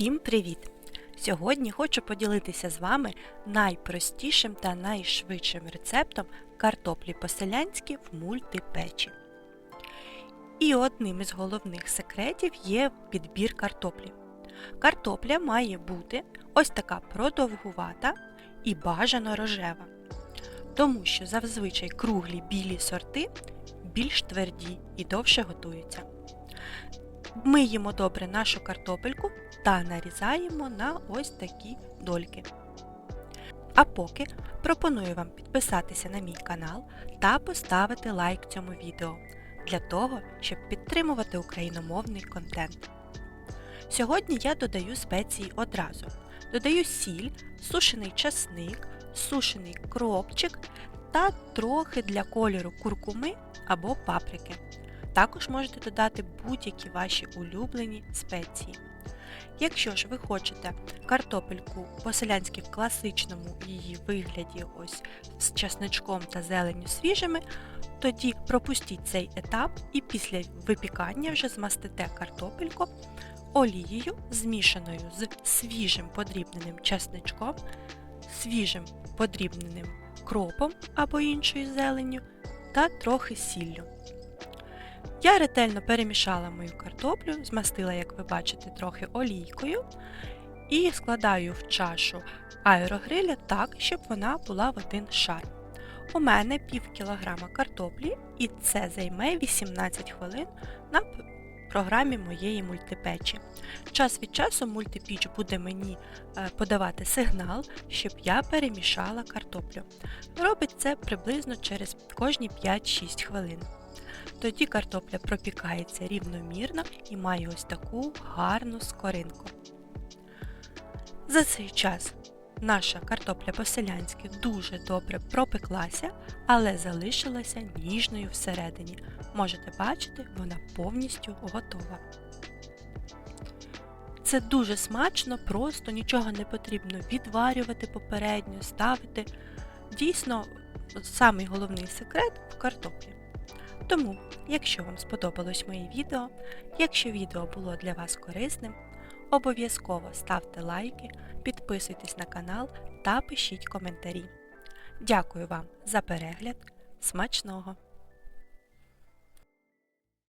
Всім привіт! Сьогодні хочу поділитися з вами найпростішим та найшвидшим рецептом картоплі по-селянськи в мультипечі. І одним із головних секретів є підбір картоплі. Картопля має бути ось така продовгувата і бажано рожева, тому що зазвичай круглі білі сорти більш тверді і довше готуються. Миємо добре нашу картопельку та нарізаємо на ось такі дольки. А поки пропоную вам підписатися на мій канал та поставити лайк цьому відео для того, щоб підтримувати україномовний контент. Сьогодні я додаю спеції одразу. Додаю сіль, сушений часник, сушений кропчик та трохи для кольору куркуми або паприки. Також можете додати будь-які ваші улюблені спеції. Якщо ж ви хочете картопельку по-селянськи в класичному її вигляді ось з часничком та зеленню свіжими, тоді пропустіть цей етап і після випікання вже змастите картопельку олією, змішаною з свіжим подрібненим часничком, свіжим подрібненим кропом або іншою зеленню та трохи сіллю. Я ретельно перемішала мою картоплю, змастила, як ви бачите, трохи олійкою і складаю в чашу аерогриля так, щоб вона була в один шар. У мене пів кілограма картоплі і це займе 18 хвилин на програмі моєї мультипечі. Час від часу мультипіч буде мені е, подавати сигнал, щоб я перемішала картоплю. Робить це приблизно через кожні 5-6 хвилин. Тоді картопля пропікається рівномірно і має ось таку гарну скоринку. За цей час наша картопля по-селянськи дуже добре пропеклася, але залишилася ніжною всередині. Можете бачити, вона повністю готова. Це дуже смачно, просто нічого не потрібно відварювати попередньо, ставити. Дійсно, самий головний секрет в картоплі. Тому, якщо вам сподобалось моє відео, якщо відео було для вас корисним, обов'язково ставте лайки, підписуйтесь на канал та пишіть коментарі. Дякую вам за перегляд. Смачного!